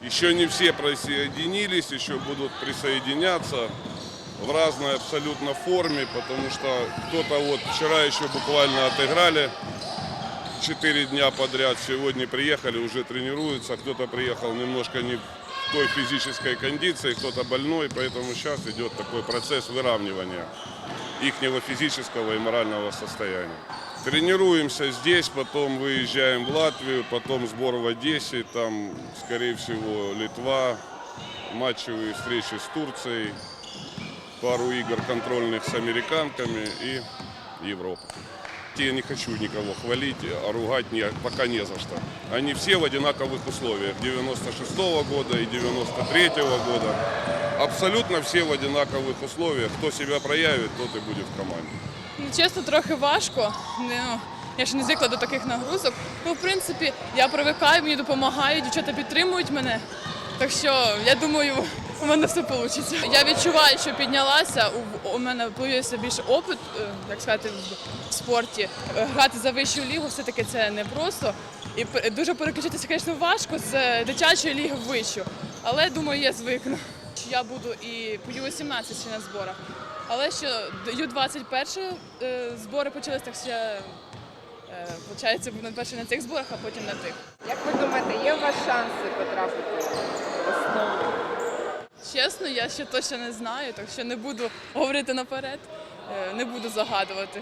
Еще не все присоединились, еще будут присоединяться в разной абсолютно форме, потому что кто-то вот вчера еще буквально отыграли четыре дня подряд, сегодня приехали, уже тренируются, кто-то приехал немножко не в той физической кондиции, кто-то больной, поэтому сейчас идет такой процесс выравнивания ихнего физического и морального состояния. Тренируемся здесь, потом выезжаем в Латвию, потом сбор в Одессе, там, скорее всего, Литва, матчевые встречи с Турцией, пару игр контрольных с американками и Европа. Я не хочу никого хвалить, а ругать не, пока не за что. Они все в одинаковых условиях 96 года и 93 года. Абсолютно все в одинаковых условиях. Кто себя проявит, тот и будет в команде. Ну, чесно, трохи важко. Ну, я ще не звикла до таких нагрузок. Ну, в принципі, я привикаю, мені допомагають, дівчата підтримують мене. Так що я думаю, у мене все вийде. Я відчуваю, що піднялася. У, мене появився більше опит, е, як сказати, в спорті. Е, Грати за вищу лігу все-таки це не просто. І дуже переключитися, звісно, важко з дитячої ліги в вищу. Але думаю, я звикну. Я буду і по Ю-18 ще на зборах. Але що Ю-21 е, збори почалися, так ще е, виходить, буду перше на цих зборах, а потім на тих. Як ви думаєте, є у вас шанси потрапити в основу? Чесно, я ще точно не знаю, так що не буду говорити наперед, е, не буду загадувати.